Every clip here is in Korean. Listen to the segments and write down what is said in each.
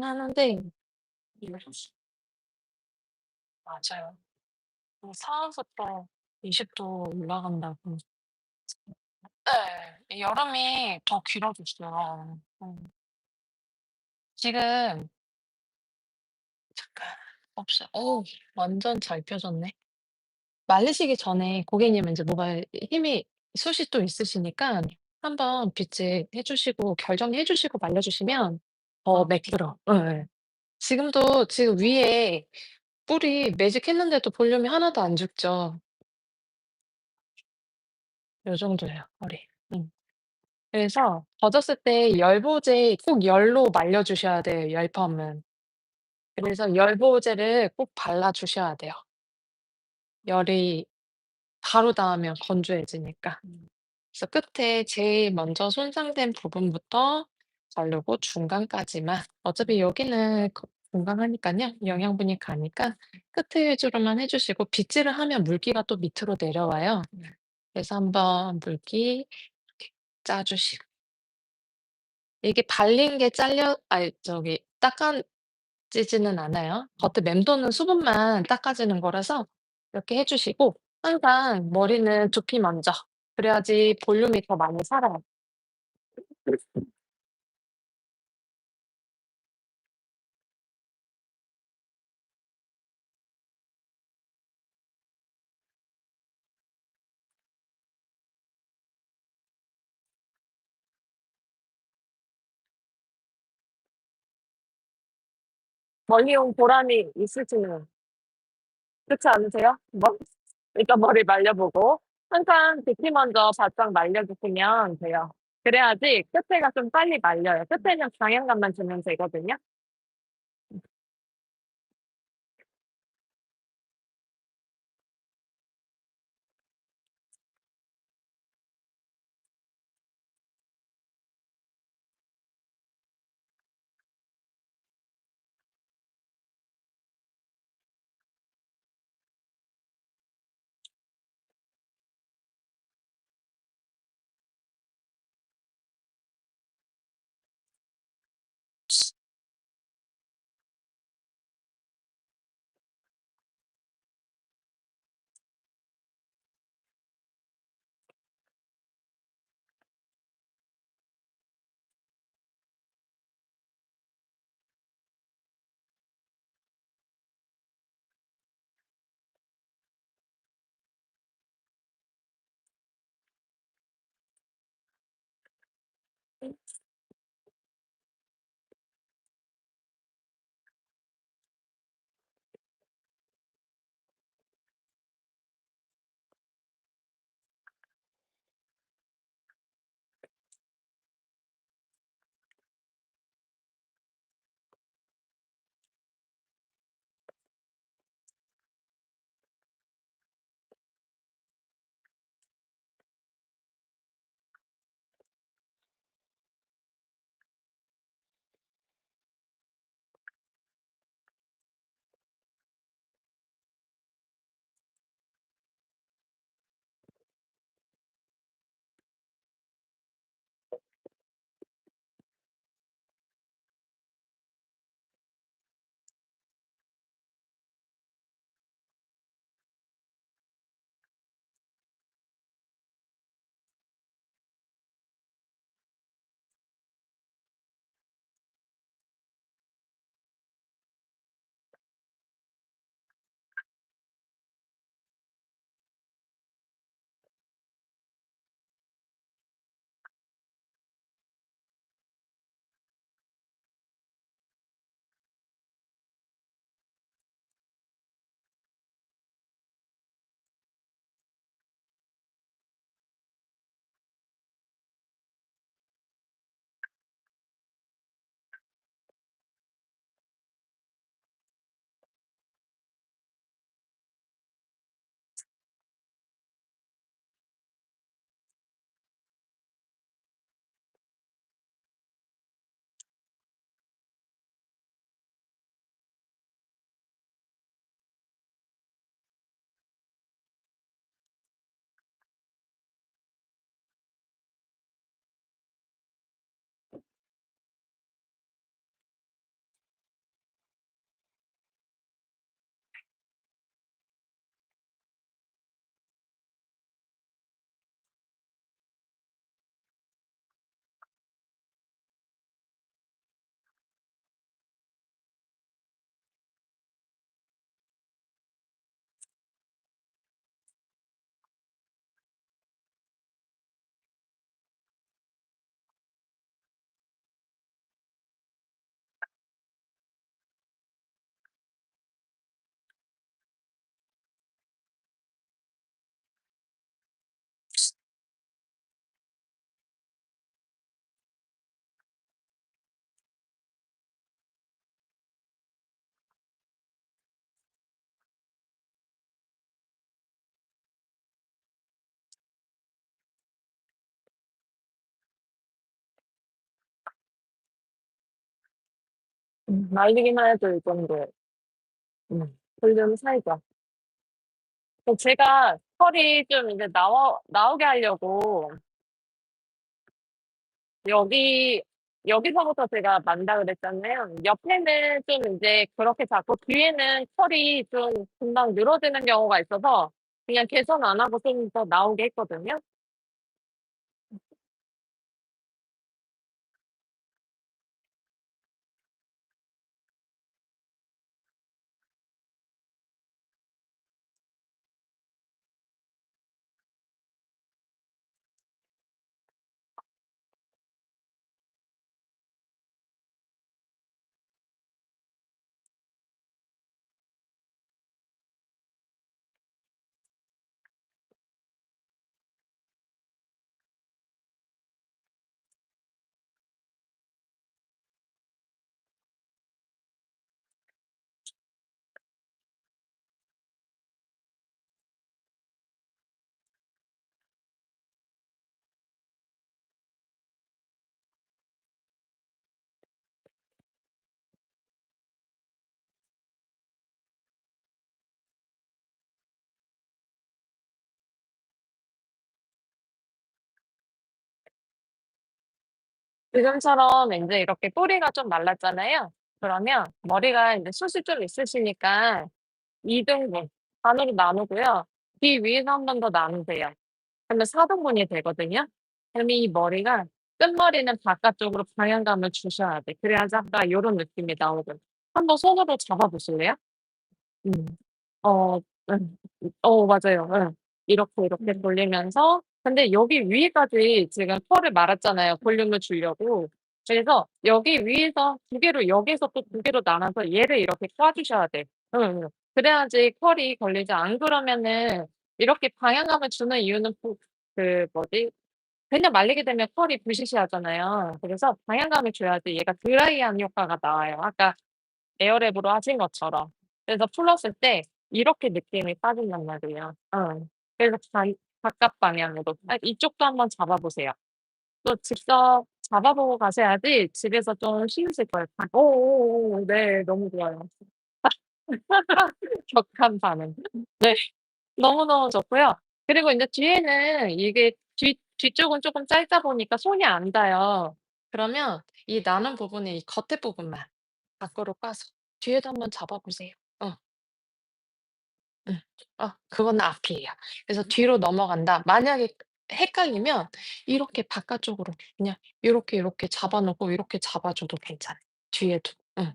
하는데 맞아요. 뭐4 월부터 20도 올라간다고. 네. 이 여름이 더 길어졌어요. 음. 지금 잠깐 없어요. 완전 잘 펴졌네. 말리시기 전에 고객님은 인제 뭐가 힘이 숱이 또 있으시니까 한번 빗질 해 주시고 결정해 주시고 말려 주시면 더 매끄러 예예. 지금도 지금 위에 뿔이 매직했는데도 볼륨이 하나도 안 죽죠. 요 정도예요 머리. 음. 그래서 젖었을 때 열보제 꼭 열로 말려 주셔야 돼요 열펌은. 그래서 열보제를 꼭 발라 주셔야 돼요. 열이 바로 닿으면 건조해지니까. 그래서 끝에 제일 먼저 손상된 부분부터 자르고 중간까지만 어차피 여기는 거 건강하니깐요. 영양분이 가니까 끝에 위주로만 해 주시고 빗질을 하면 물기가 또 밑으로 내려와요. 그래서 한번 물기 이렇게 짜 주시고 이게 발린 게 잘려 아이 저기 닦아지지는 않아요. 겉에 맴도는 수분만 닦아지는 거라서 이렇게 해 주시고 항상 머리는 두피 먼저 그래야지 볼륨이 더 많이 살아요. 멀리 온 보람이 있으시네요. 그렇지 않으세요? 뭐 일단 머리 말려 보고 항상 두피 먼저 바짝 말려 주시면 돼요. 그래야지 끝에가 좀 빨리 말려요. 끝에는 방향감만 주면 되거든요. Thanks. 음 말리기만 해도 이 정도 음 볼륨 살죠. 그 제가 털이 좀 이제 나와 나오게 하려고 여기 여기서부터 제가 만다 그랬잖아요. 옆에는 좀 인제 그렇게 자고 뒤에는 털이 좀 금방 늘어지는 경우가 있어서 그냥 개선 안 하고 좀 더 나오게 했거든요. 지금처럼 인제 이렇게 뿌리가 좀 말랐잖아요. 그러면 머리가 인제 숱이 좀 있으시니까 2 등분 반으로 나누고요. 뒤 위에서 1 번 더 나누세요. 그러면 4 등분이 되거든요. 그러면 이 머리가 끝머리는 바깥쪽으로 방향감을 주셔야 돼. 그래야지 아까 요런 느낌이 나오거든. 한번 손으로 잡아 보실래요? 음. 어 음. 어 맞아요. 예. 이렇게, 이렇게 돌리면서 근데 여기 위에까지 지금 털을 말았잖아요, 볼륨을 주려고. 그래서 여기 위에서 2 개로 여기서 또 2 개로 나눠서 얘를 이렇게 꽈 주셔야 돼. 응 응. 그래야지 털이 걸리지 안 그러면은 이렇게 방향감을 주는 이유는 또그 뭐지 그냥 말리게 되면 털이 부시시하잖아요. 그래서 방향감을 줘야지 얘가 드라이한 효과가 나와요, 아까 에어랩으로 하신 것처럼. 그래서 풀었을 때 이렇게 느낌이 빠진단 말이에요. 어. 그래서 반 바깥 방향으로 아 이쪽도 한번 잡아 보세요. 또 직접 잡아 보고 가셔야지 집에서 좀 쉬우실 거예요. 반 어어어어 네 너무 좋아요. 격한 반응. 네. 너무너무 좋고요. 그리고 인제 뒤에는 이게 뒤 뒤쪽은 쪼끔 짧다 보니까 손이 안 닿아요. 그러면 이 나는 부분에 이 겉에 부분만 밖으로 까서 뒤에도 한번 잡아 보세요. 어. 음. 어 그거는 앞이에요. 그래서 뒤로 넘어간다. 만약에 헷갈리면 이렇게 바깥쪽으로 그냥 요렇게, 요렇게 잡아 놓고 요렇게 잡아 줘도 괜찮아요, 뒤에도. 응.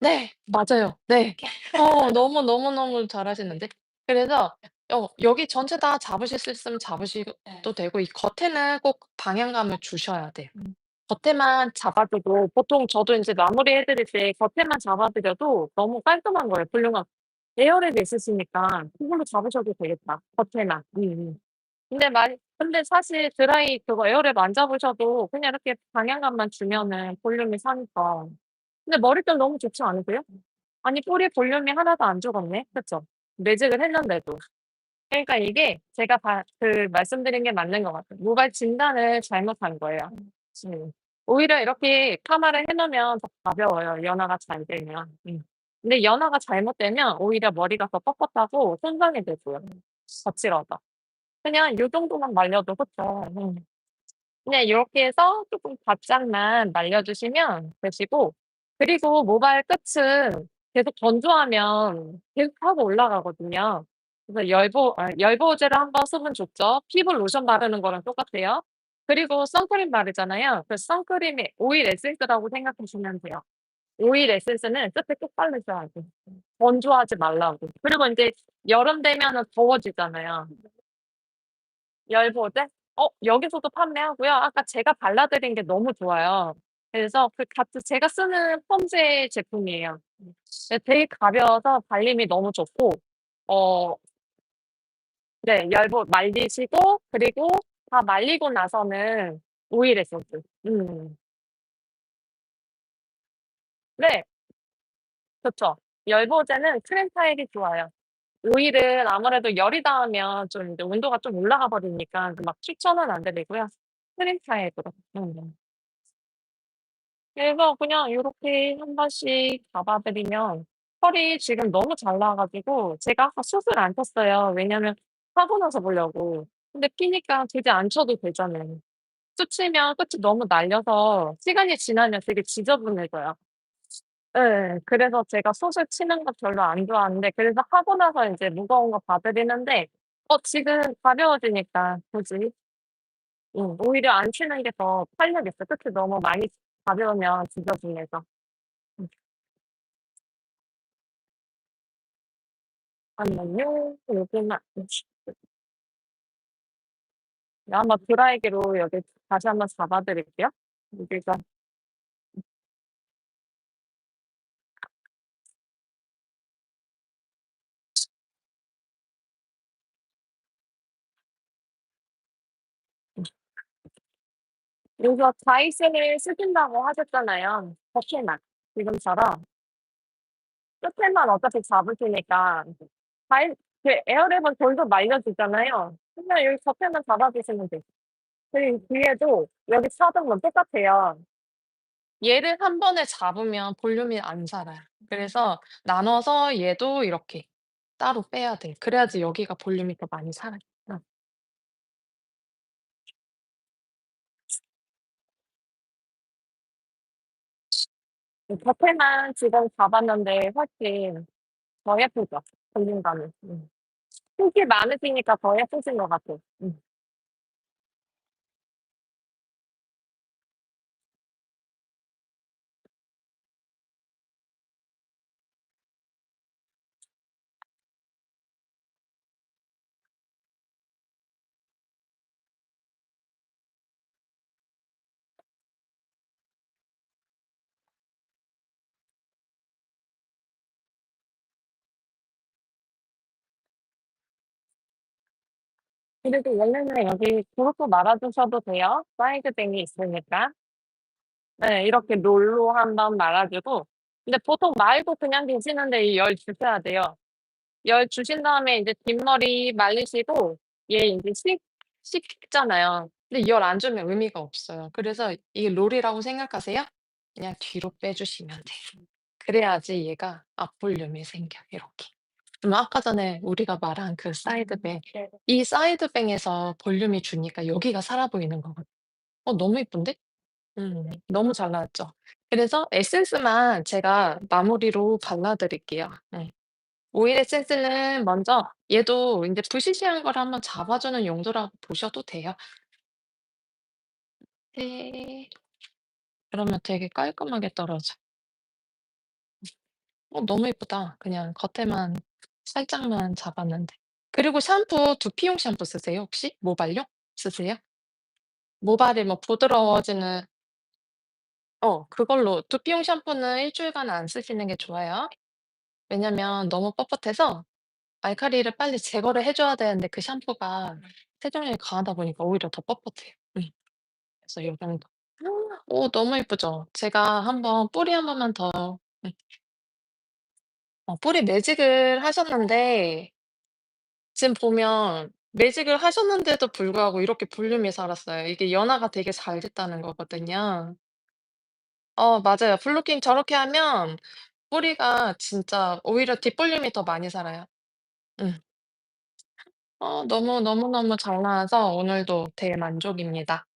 네. 맞아요. 네. 어 너무 너무너무 잘하시는데. 그래서 어 여기 전체 다 잡으실 수 있으면 잡으셔도 되고 이 겉에는 꼭 방향감을 주셔야 돼요. 겉에만 잡아 줘도 보통 저도 인제 마무리해 드릴 때 겉에만 잡아 드려도 너무 깔끔한 거예요, 볼륨감. 에어랩이 있으시니까 그걸로 잡으셔도 되겠다, 겉에만. 음 음. 근데 만 근데 사실 드라이 그거 에어랩 안 잡으셔도 그냥 이렇게 방향감만 주면은 볼륨이 사니까. 근데 머릿결 너무 좋지 않으세요? 아니 뿌리 볼륨이 하나도 안 죽었네. 그쵸? 매직을 했는데도. 그러니까 이게 제가 봐그 말씀드린 게 맞는 것 같아요. 모발 진단을 잘못한 거예요. 음. 오히려 이렇게 파마를 해 놓으면 더 가벼워요, 연화가 잘 되면. 음. 근데 연화가 잘못되면 오히려 머리가 더 뻣뻣하고 손상이 되고요, 거칠어서. 그냥 요 정도만 말려도 그쵸. 음. 그냥 요렇게 해서 쪼끔 바짝만 말려 주시면 되시고 그리고 모발 끝은 계속 건조하면 계속 타고 올라가거든요. 그래서 열보 아 열보호제를 한번 쓰면 좋죠. 피부 로션 바르는 거랑 똑같아요. 그리고 선크림 바르잖아요. 그 선크림이 오일 에센스라고 생각하시면 돼요. 오일 에센스는 끝에 꼭 바르셔야 돼, 건조하지 말라고. 그리고 인제 여름 되면은 더워지잖아요. 열보호제? 어 여기서도 판매하고요. 아까 제가 발라 드린 게 너무 좋아요. 그래서 그 같은 제가 쓰는 폼제 제품이에요. 네 되게 가벼워서 발림이 너무 좋고 어 네. 열보 말리시고 그리고 다 말리고 나서는 오일 에센스. 음. 네. 그쵸. 열보호제는 크림 타입이 좋아요. 오일은 아무래도 열이 닿으면 좀 이제 온도가 좀 올라가 버리니까 그막 추천은 안 드리고요. 크림 타입으로. 음. 그래서 그냥 요렇게 1 번씩 잡아 드리면 털이 지금 너무 잘 나와 가지고 제가 아까 숱을 안 쳤어요. 왜냐면 하고 나서 보려고. 근데 피니까 굳이 안 쳐도 되잖아요. 숱 치면 끝이 너무 날려서 시간이 지나면 되게 지저분해져요. 예. 그래서 제가 숱을 치는 거 별로 안 좋아하는데 그래서 하고 나서 인제 무거운 거 봐 드리는데 어 지금 가벼워지니까 굳이 음 오히려 안 치는 게 더 탄력 있어. 끝이 너무 많이 가벼우면 지저분해서. 음. 잠깐만요. 여기만 네 한번 드라이기로 여기 다시 한번 잡아 드릴게요. 여기가 여기서 자외선을 쓰신다고 하셨잖아요, 겉에만. 지금처럼. 끝에만 어차피 잡으시니까 자외 그 에어랩은 돌도 말려주잖아요. 그냥 여기 겉에만 잡아 주시면 돼요. 그리고 뒤에도 여기 차등도 똑같아요. 얘를 1 번에 잡으면 볼륨이 안 살아요. 그래서 나눠서 얘도 이렇게 따로 빼야 돼. 그래야지 여기가 볼륨이 더 많이 살아요. 어. 그 겉에만 지금 잡았는데 훨씬 더 예쁘죠, 볼륨감이. 음. 숱이 많으시니까 더 예쁘신 것 같아요. 음. 그리고 원래는 여기 그렇게 말아 주셔도 돼요. 사이드뱅이 있으니까. 네. 이렇게 롤로 한번 말아 주고 근데 보통 말고 그냥 계시는데 이 열 주셔야 돼요. 열 주신 다음에 인제 뒷머리 말리시고 얘 인제 식 식잖아요. 근데 열 안 주면 의미가 없어요. 그래서 이게 롤이라고 생각하세요. 그냥 뒤로 빼 주시면 돼요. 그래야지 얘가 앞볼륨이 생겨요, 이렇게. 그럼 아까 전에 우리가 말한 그 사이드뱅 네네. 이 사이드뱅에서 볼륨이 주니까 여기가 살아 보이는 거거든 어 너무 예쁜데? 음 너무 잘 나왔죠. 그래서 에센스만 제가 마무리로 발라 드릴게요. 네. 오일 에센스는 먼저 얘도 인제 부시시한 거를 한번 잡아 주는 용도라고 보셔도 돼요. 네. 그러면 되게 깔끔하게 떨어져. 어 너무 예쁘다. 그냥 겉에만 살짝만 잡았는데. 그리고 샴푸 두피용 샴푸 쓰세요, 혹시? 모발용 쓰세요? 모발이 뭐 부드러워지는 어 그걸로 두피용 샴푸는 1 주일간 안 쓰시는 게 좋아요. 왜냐면 너무 뻣뻣해서 알칼리를 빨리 제거를 해 줘야 되는데 그 샴푸가 세정력이 강하다 보니까 오히려 더 뻣뻣해요. 음. 그래서 요 정도. 어 너무 예쁘죠? 제가 한번 뿌리 한 번만 더 음. 어 뿌리 매직을 하셨는데 지금 보면 매직을 하셨는데도 불구하고 이렇게 볼륨이 살았어요. 이게 연화가 되게 잘 됐다는 거거든요. 어 맞아요. 블로킹 저렇게 하면 뿌리가 진짜 오히려 뒷볼륨이 더 많이 살아요. 음. 어 너무 너무너무 잘 나와서 오늘도 대만족입니다.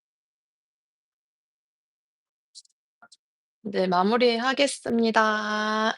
네 마무리하겠습니다.